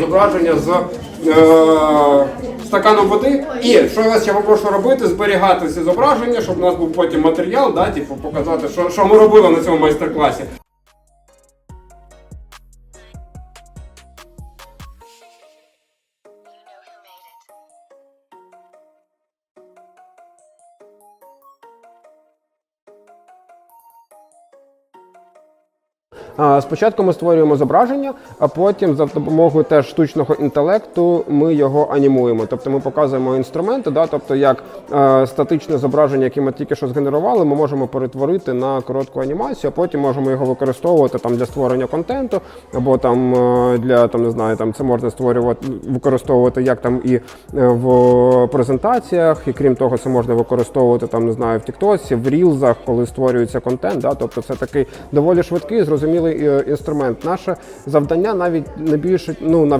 зображення з е, стаканом води. І що я вас ще попрошу робити, зберігати ці зображення, щоб у нас був потім матеріал, да, типу, показати, що, що ми робили на цьому майстер-класі. Спочатку ми створюємо зображення, а потім за допомогою теж штучного інтелекту ми його анімуємо. Тобто ми показуємо інструменти, да, тобто як статичне зображення, яке ми тільки що згенерували, ми можемо перетворити на коротку анімацію, а потім можемо його використовувати там для створення контенту, або там для там не знаю, там це можна створювати, використовувати як там і е, в презентаціях, і крім того, це можна використовувати там, не знаю, в Тіктосі, в Рілзах, коли створюється контент. Да, тобто це такий доволі швидкий, зрозумілий е, інструмент. Наше завдання навіть не більше ну навчити.